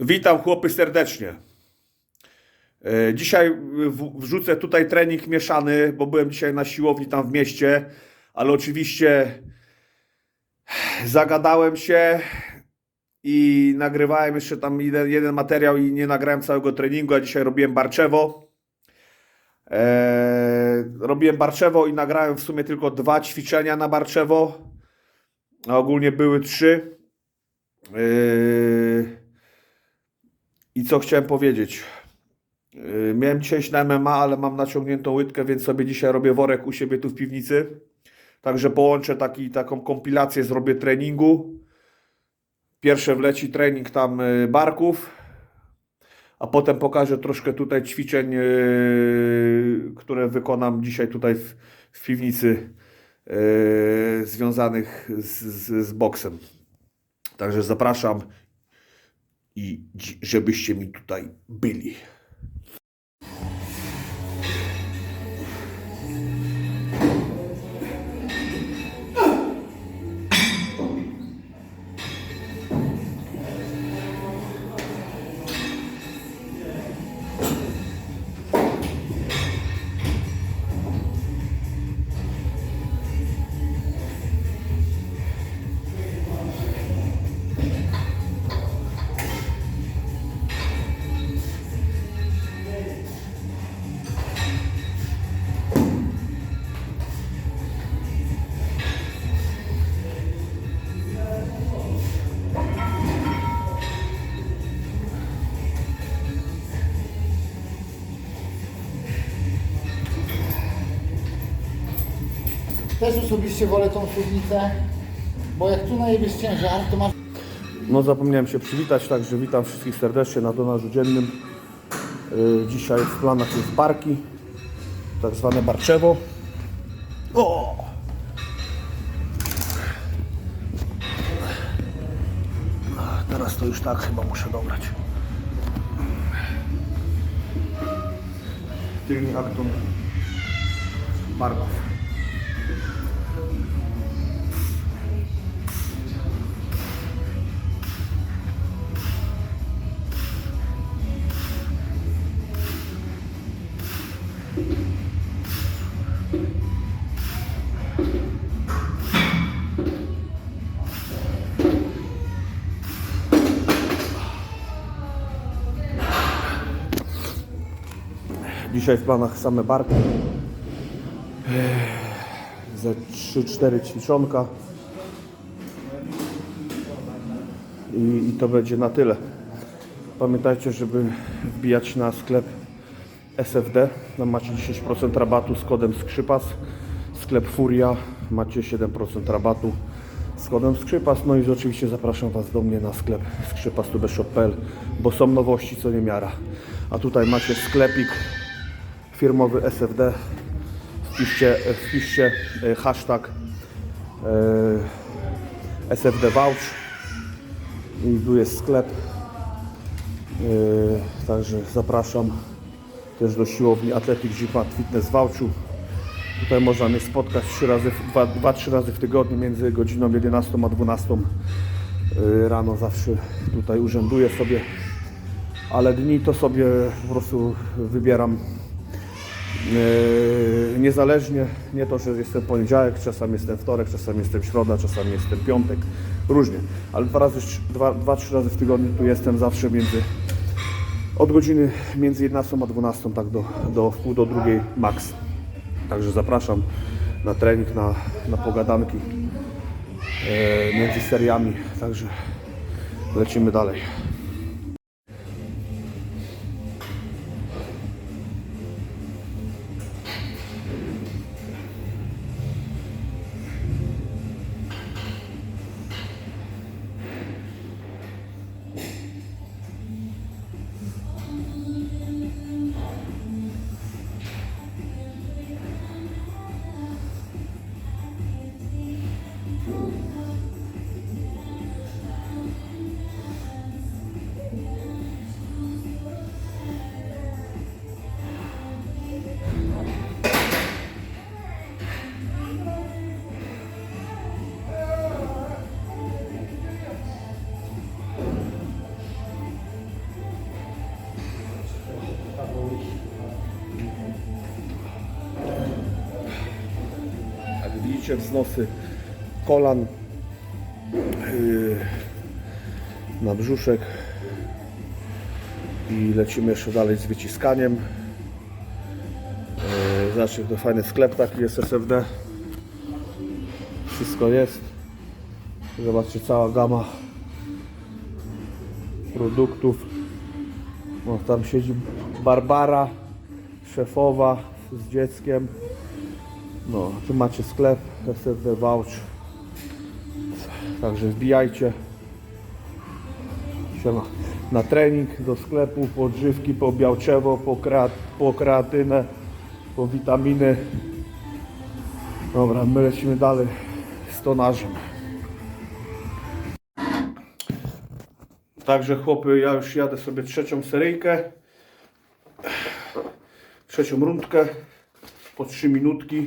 Witam chłopy serdecznie. E, Dzisiaj wrzucę tutaj trening mieszany, bo byłem dzisiaj na siłowni tam w mieście, ale oczywiście zagadałem się i nagrywałem jeszcze tam jeden, jeden materiał i nie nagrałem całego treningu, a dzisiaj robiłem barczewo. E, robiłem barczewo i nagrałem w sumie tylko dwa ćwiczenia na barczewo, a ogólnie były trzy. Yy, I co chciałem powiedzieć? Yy, Miałem dzisiaj na MMA, ale mam naciągniętą łydkę, więc sobie dzisiaj robię worek u siebie tu w piwnicy. Także połączę taki, taką kompilację, zrobię treningu. Pierwsze wleci trening tam yy, barków, a potem pokażę troszkę tutaj ćwiczeń, yy, które wykonam dzisiaj tutaj w, w piwnicy związanych z, z, z boksem. Także zapraszam i żebyście mi tutaj byli. Też osobiście wolę tą suwnicę, bo jak tu najebiesz ciężar, to masz No zapomniałem się przywitać, także witam wszystkich serdecznie na donarzu dziennym. Yy, Dzisiaj w planach jest barki, tak zwane barczewo. O! Teraz to już tak chyba muszę dobrać. Tylny aktum barków. Dzisiaj w planach same barki. Ze 3-4 ćwiczonka. I, I to będzie na tyle. Pamiętajcie, żeby wbijać na sklep SFD. Tam macie 10% rabatu z kodem Skrzypas. Sklep Furia macie 7% rabatu z kodem Skrzypas. No i oczywiście zapraszam Was do mnie na sklep skrzypastubeshop.pl, bo są nowości co niemiara. A tutaj macie sklepik firmowy SFD. Wpiszcie, wpiszcie e, hashtag e, SFD Vouch i tu jest sklep. E, Także zapraszam też do siłowni Athletic Gym Fitness Wałciu. Tutaj można mnie spotkać 3 razy, 2-3 razy w tygodniu między godziną 11 a 12 e, rano zawsze tutaj urzęduję sobie, ale dni to sobie po prostu wybieram e, niezależnie, nie to, że jestem poniedziałek, czasami jestem wtorek, czasami jestem środa, czasami jestem piątek, różnie, ale dwa razy, dwa, dwa, trzy razy w tygodniu tu jestem zawsze między od godziny między 11 a 12, tak do, do wpół do drugiej max. Także zapraszam na trening, na, na pogadanki e, między seriami. Także lecimy dalej. Cięcie, wznosy kolan yy, na brzuszek i lecimy jeszcze dalej z wyciskaniem. Yy, Zobaczcie, to fajny sklep taki jest SFD. Wszystko jest. Zobaczcie, cała gama produktów. O, tam siedzi Barbara, szefowa z dzieckiem. No, tu macie sklep SFD Vouch. Także wbijajcie. Siema. Na trening do sklepu, po odżywki, po białczewo, po, kreat, po kreatynę, po witaminy. Dobra, my lecimy dalej z tonażem. Także chłopy, ja już jadę sobie trzecią seryjkę. Trzecią rundkę. Po 3 minutki.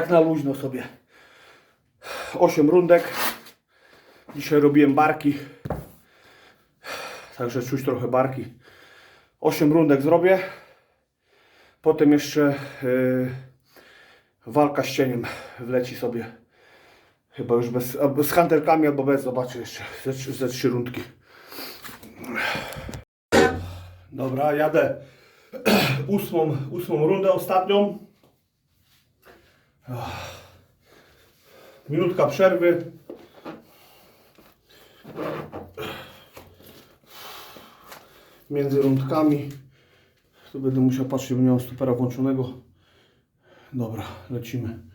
Tak na luźno sobie. 8 rundek. Dzisiaj robiłem barki. Także czuć trochę barki. 8 rundek zrobię. Potem jeszcze yy, walka z cieniem wleci sobie. Chyba już bez, z handelkami albo bez. Zobaczę jeszcze ze, trzy- ze 3 rundki. Dobra, jadę ósmą, ósmą rundę ostatnią. Minutka przerwy. Między rundkami. Tu będę musiał patrzeć, bym miał stopera włączonego. Dobra, lecimy.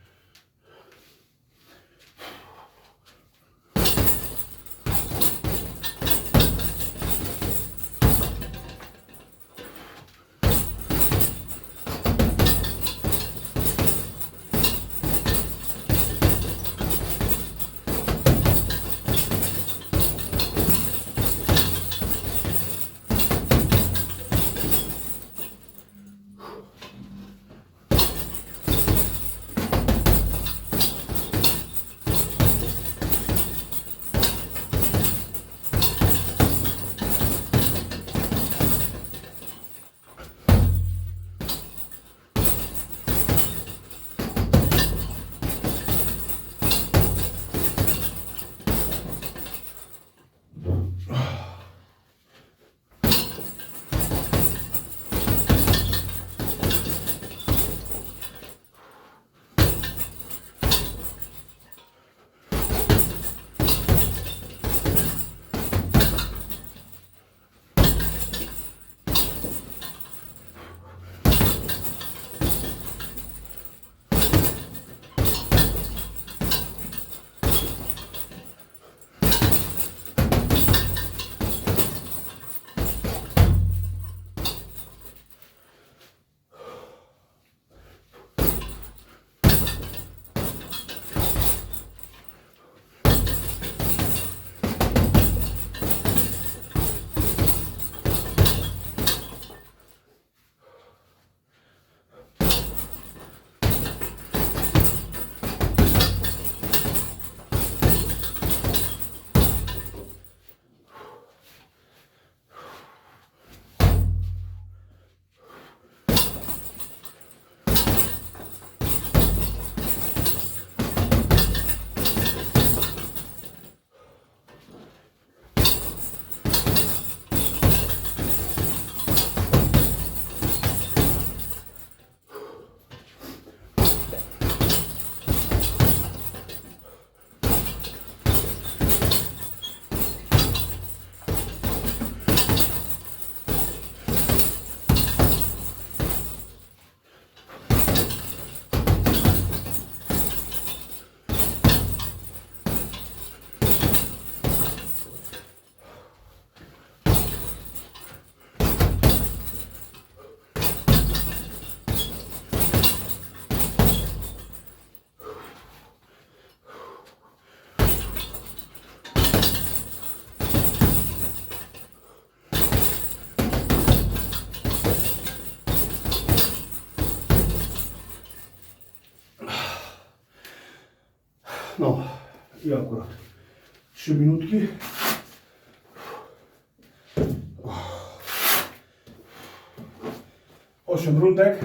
I akurat 3 minutki. Osiem rundek.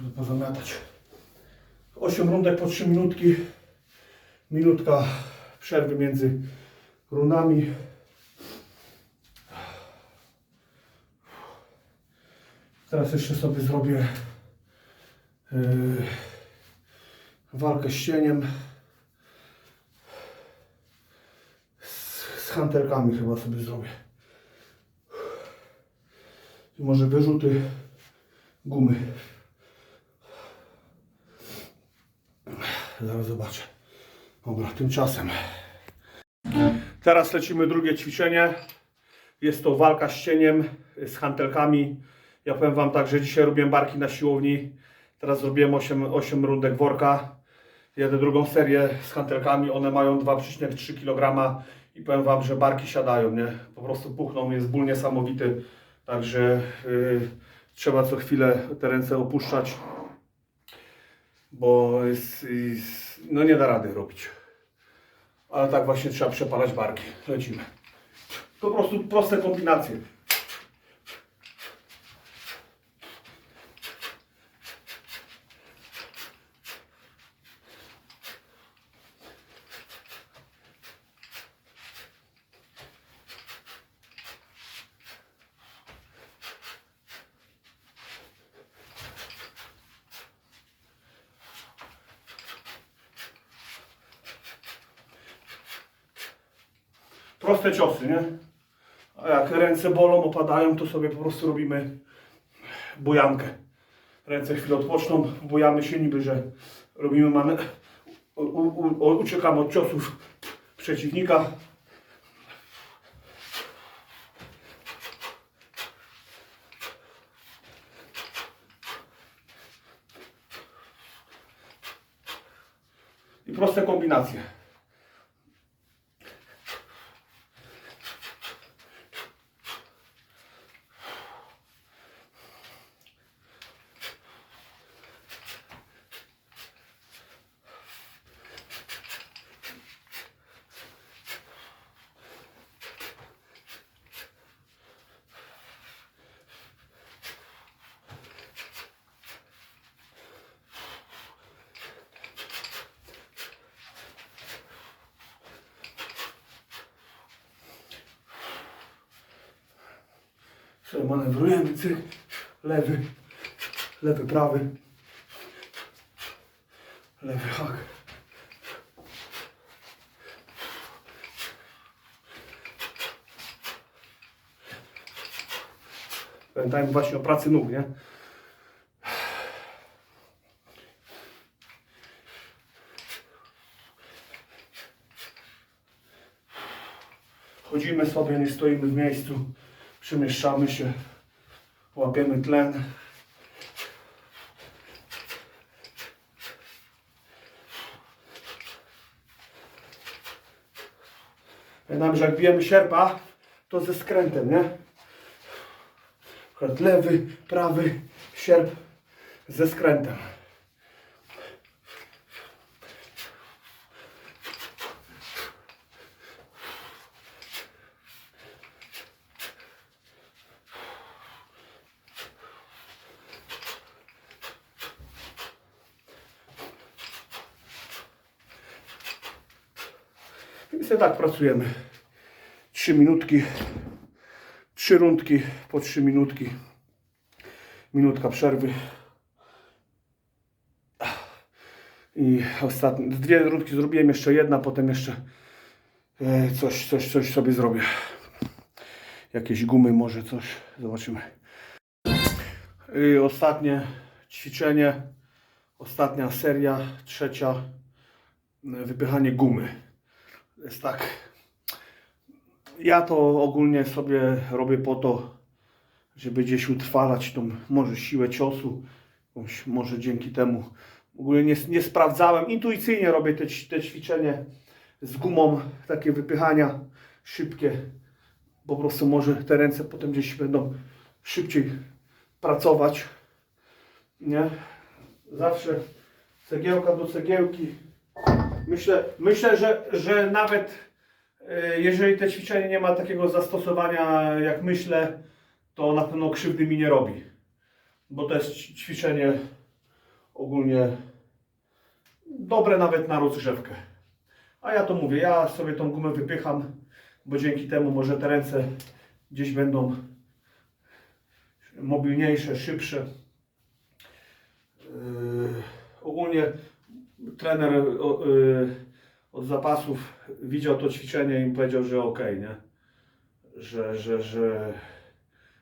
Muszę pozamiatać. 8 rundek po 3 minutki. Minutka przerwy między rundami. Teraz jeszcze sobie zrobię yy, walkę z cieniem. Z, z hantelkami chyba sobie zrobię. I może wyrzuty gumy. Zaraz zobaczę. Dobra, tymczasem. Teraz lecimy drugie ćwiczenie. Jest to walka z cieniem, z hantelkami. Ja powiem Wam tak, że dzisiaj robiłem barki na siłowni. Teraz zrobiłem 8, 8 rundek worka. Jadę drugą serię z hantelkami. One mają 2,3 kg i powiem Wam, że barki siadają, nie? Po prostu puchną, jest ból niesamowity. Także yy, trzeba co chwilę te ręce opuszczać bo jest, jest, no nie da rady robić. Ale tak właśnie trzeba przepalać barki. Lecimy. Po prostu proste kombinacje. Proste ciosy, nie? A jak ręce bolą, opadają, to sobie po prostu robimy bujankę. Ręce chwilę odpoczną, bujamy się niby, że robimy manę, uciekamy od ciosów przeciwnika. I proste kombinacje. Sobie manewrujemy, cyk, lewy, lewy, prawy, lewy hak. Pamiętajmy właśnie o pracy nóg, nie? Chodzimy sobie, nie stoimy w miejscu, przemieszczamy się, łapiemy tlen. Pamiętam, że jak bijemy sierpa, to ze skrętem, nie? Lewy, prawy, sierp ze skrętem. Tak pracujemy. Trzy minutki, trzy rundki po trzy minutki. Minutka przerwy. I ostatnie, dwie rundki zrobiłem, jeszcze jedna, potem jeszcze e, coś, coś, coś sobie zrobię. Jakieś gumy może, coś. Zobaczymy. I ostatnie ćwiczenie, ostatnia seria, trzecia, e, wypychanie gumy. Jest tak. Ja to ogólnie sobie robię po to, żeby gdzieś utrwalać tą może siłę ciosu. Może dzięki temu. W ogóle nie, nie sprawdzałem. Intuicyjnie robię te, te ćwiczenie z gumą, takie wypychania szybkie. Po prostu może te ręce potem gdzieś będą szybciej pracować. Nie? Zawsze Cegiełka do cegiełki. Myślę, myślę że, że nawet e, jeżeli te ćwiczenie nie ma takiego zastosowania, jak myślę, to na pewno krzywdy mi nie robi. Bo to jest ćwiczenie ogólnie dobre nawet na rozgrzewkę. A ja to mówię, ja sobie tą gumę wypycham, bo dzięki temu może te ręce gdzieś będą mobilniejsze, szybsze. Yy, ogólnie trener yy, od zapasów widział to ćwiczenie i powiedział, że ok, nie? Że, że, że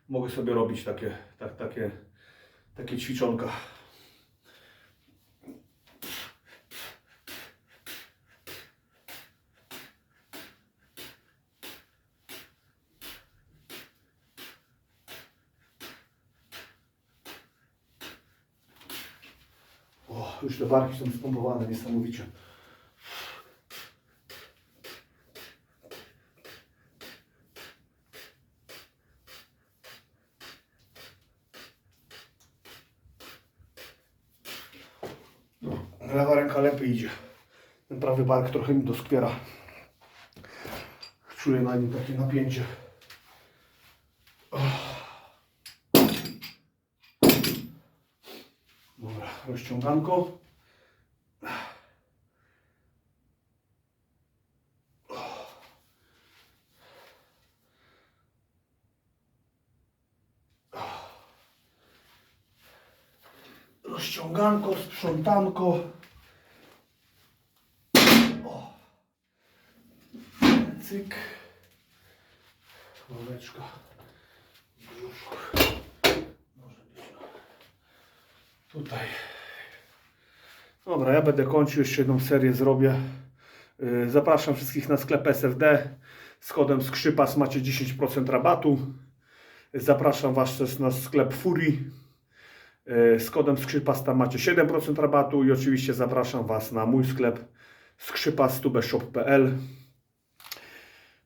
mogę sobie robić takie, tak, takie, takie ćwiczonka. Barki są spompowane niesamowicie. Lewa ręka lepiej idzie. Ten prawy bark trochę mi doskwiera. Czuję na nim takie napięcie. Rozciąganko, sprzątanko. O. Cyk. Ławeczka. Brzuszek. Może być tutaj. Dobra, ja będę kończył, jeszcze jedną serię zrobię. Yy, Zapraszam wszystkich na sklep SFD. Z kodem skrzypas macie 10% rabatu. Zapraszam Was też na sklep Fury. Yy, Z kodem skrzypas tam macie 7% rabatu i oczywiście zapraszam Was na mój sklep skrzypastubeshop.pl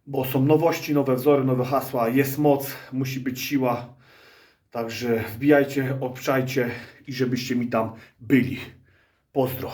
bo są nowości, nowe wzory, nowe hasła, jest moc, musi być siła. Także wbijajcie, obczajcie i żebyście mi tam byli. Pozdro.